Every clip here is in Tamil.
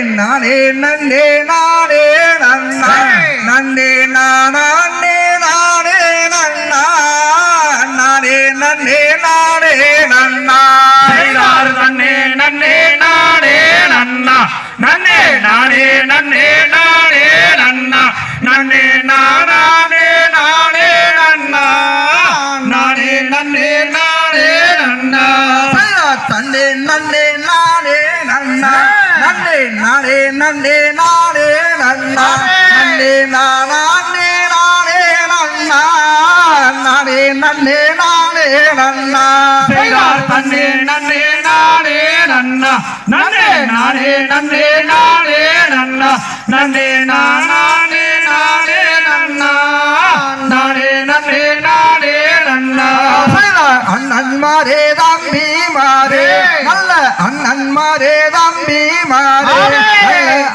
நானே நன்னே நானே நன்னா. நன்னே நானே நானே நன்னா. நானே நன்னே நானே நன்னா. செய்தார் நன்னே நன்னே நானே நன்னா. நன்னே நானே நன்னே நானே நன்னா. நன்னே நானே நானே நன்னா. நானே நன்னே நானே நன்னா. தன்னே நன்னே நானே நன்னா. நன்னே நானே நன்னே நானே நன்னா. நன்னே நானே நானே நன்னா. நானே நன்னே நானே நன்னா. தன்னே நன்னே நானே நன்னா. நன்னே நானே நன்னே நானே நன்னா. நன்னே நானே நானே நன்னா. நானே நன்னே நானே நன்னா. அண்ணன்மாரே தம்பி மாறே நல்ல அண்ணன்மாரே தம்பி மாறே.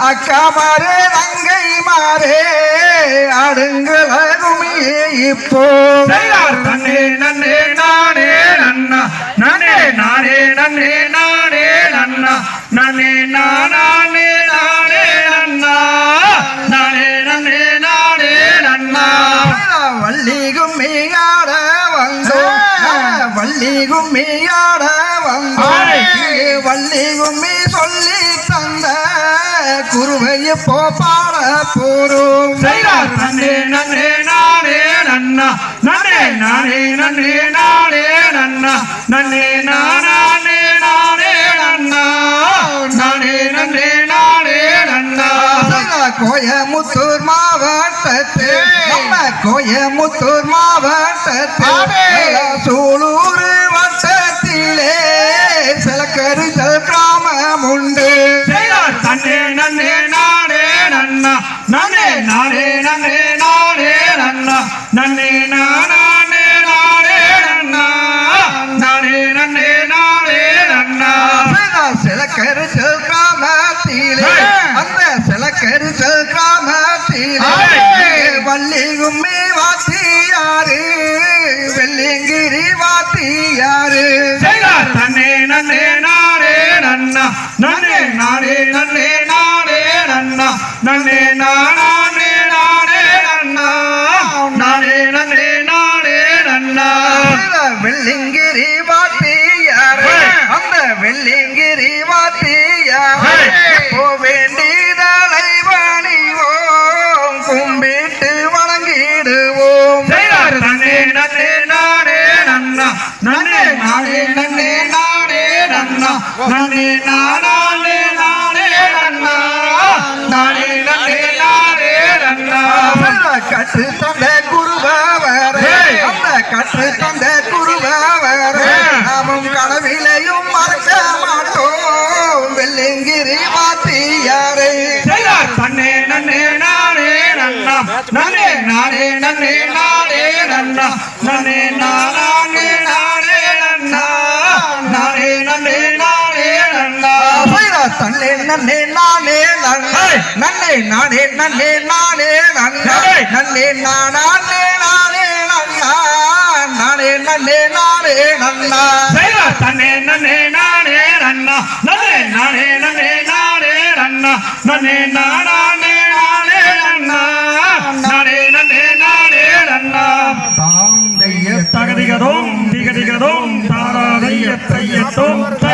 அக்கா மாறே தங்கை மாறே. அடுங்கள குமியே இப்போ. தன்னே நன்னே நானே நன்னா. நன்னே நானே நன்னே நானே நன்னா. நன்னே நானே நானே நன்னா. நானே நன்னே நானே நன்னா. வள்ளி கும்மியாட வந்தோ வள்ளி கும்மியாட வந்தோ இங்கே வள்ளி கும்மி சொல்லி தந்த குருவைய போ பாட போறோம். நன்னே நன்னே நானே நன்னா. நன்னே நானே நன்னே நானே நன்னா. நன்னே நானே நானே நன்னா. நானே நன்னே நானே நன்னா. கோயமுத்தூர் மாவட்டத்து நம்ம கோயமுத்தூர் மாவட்டத்து சூலூர் வட்டத்திலே சிலக்கரிசல் கிராமம் உண்டு தன்னே நன்னே நானே நன்னா. நன்னே நானே நன்னே நானே நன்னா. நன்னே நானே நானே நன்னா. நானே நன்னே நானே நன்னா. சிலக்கரிசல் கிராமத்திலே அந்த சிலக்கரிசல் கிராமத்திலே வள்ளி கும்மி வாத்தியாரு. வெள்ளிங்கிரி வாத்தியாரு. தன்னே நன்னே நானே நன்னா. நன்னே நானே நன்னே நானே நன்னா. நன்னே நானே நானே நன்னா. நானே நன்னே நானே நன்னா. வெள்ளிங்கிரி வாத்தியாரு. அந்த வெள்ளிங்கிரி வாத்தியாரு. போ வேண்டியதலை பணிவோம் கும்பிட்டு வணங்கிடுவோம். நன்னா நானே நானே நன்னா. நானே நன்னே நானே நன்னா. கற்று தந்த குருபவர் அந்த கற்று தந்த குருபவர் நாமும் கனவிலையும் மறக்க மாட்டோம் வெள்ளிங்கிரி வாத்தியாரை செய்தார். தன்னே நன்னே நானே நன்னா. நன்னே நானே நன்னே நானே நன்னா நன்னே நானே நன்னே நன்னே நானே நன்னே நானே நன்னா நன்னே நானே நானே. நன்னா நானே நன்னே நானே நன்னா தன்னே நன்னே நானே நன்னா நன்னே நானே நன்னே நானே நன்னா நன்னே நானே நானே